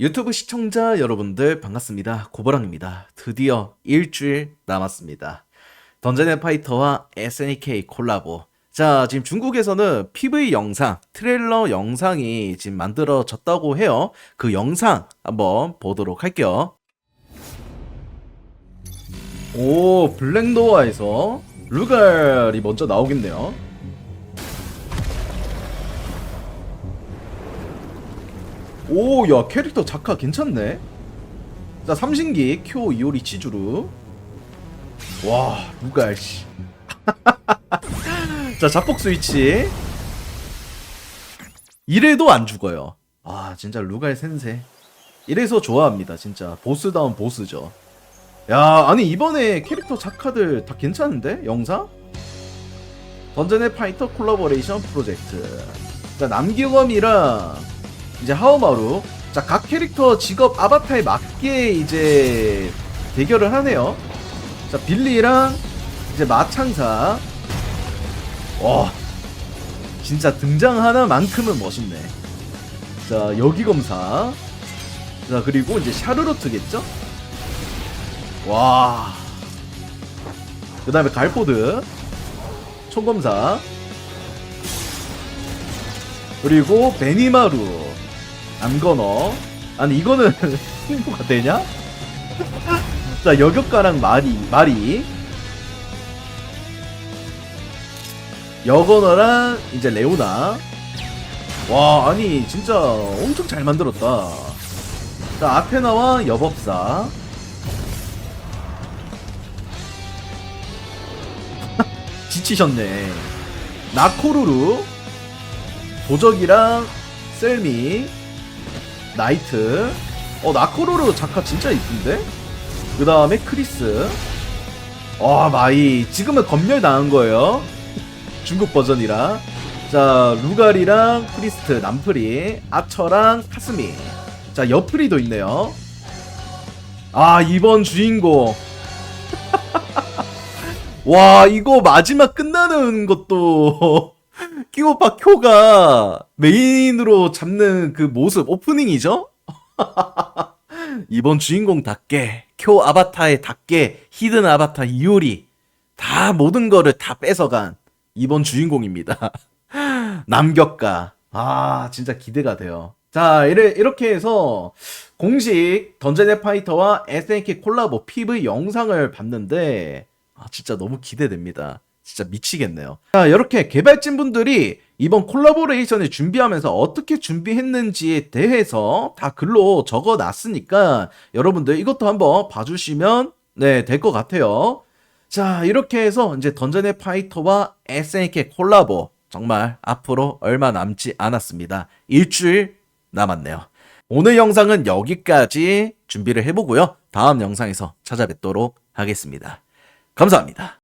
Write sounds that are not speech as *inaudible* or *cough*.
유튜브 시청자 여러분들 반갑습니다. 고보랑입니다. 드디어 일주일 남았습니다. 던전의 파이터와 SNK 콜라보. 자, 지금 중국에서는 PV 영상, 트레일러 영상이 지금 만들어졌다고 해요. 그 영상 한번 보도록 할게요. 오, 블랙노아에서 루갈이 먼저 나오겠네요. 오, 야, 캐릭터 작화 괜찮네. 자, 삼신기, 쿄, 이오리, 치주루. 와, 루갈, 씨. *laughs* 자, 자폭 스위치. 이래도 안 죽어요. 아, 진짜 루갈 센세. 이래서 좋아합니다, 진짜. 보스다운 보스죠. 야, 아니, 이번에 캐릭터 작화들 다 괜찮은데? 영상? 던전의 파이터 콜라보레이션 프로젝트. 자, 남기검이랑 이제 하오마루. 자, 각 캐릭터 직업 아바타에 맞게 이제 대결을 하네요. 자, 빌리랑 이제 마창사. 와, 진짜 등장 하나만큼은 멋있네. 자, 여기 검사. 자, 그리고 이제 샤르로트겠죠? 와. 그 다음에 갈포드. 총검사. 그리고 베니마루. 안건어. 아니, 이거는 *laughs* 승부가 되냐? *laughs* 자, 여격가랑 마리, 마리. 여건어랑 이제 레오나. 와, 아니, 진짜 엄청 잘 만들었다. 자, 아테나와 여법사. 지치셨네. 나코루루. 도적이랑 셀미. 나이트. 어, 나코루루 작화 진짜 이쁜데? 그 다음에 크리스. 와, 마이. 지금은 검열 당한 거예요. 중국 버전이라. 자, 루갈이랑 프리스트, 남프리, 아처랑 카스미. 자, 여프리도 있네요. 아, 이번 주인공. 와, 이거 마지막 끝나는 것도 *laughs* 끼오파 쿄가 메인으로 잡는 그 모습 오프닝이죠? *laughs* 이번 주인공답게 쿄 아바타에답게 히든 아바타 이오리 다 모든 거를 다 뺏어간 이번 주인공입니다. *laughs* 남격가. 아, 진짜 기대가 돼요. 자, 이래, 이렇게 해서 공식 던전의 파이터와 SNK 콜라보 PV 영상을 봤는데 아, 진짜 너무 기대됩니다. 진짜 미치겠네요. 자, 이렇게 개발진 분들이 이번 콜라보레이션을 준비하면서 어떻게 준비했는지에 대해서 다 글로 적어 놨으니까 여러분들 이것도 한번 봐주시면 네, 될 것 같아요. 자, 이렇게 해서 이제 던전의 파이터와 SNK 콜라보 정말 앞으로 얼마 남지 않았습니다. 일주일 남았네요. 오늘 영상은 여기까지 준비를 해보고요. 다음 영상에서 찾아뵙도록 하겠습니다. 감사합니다.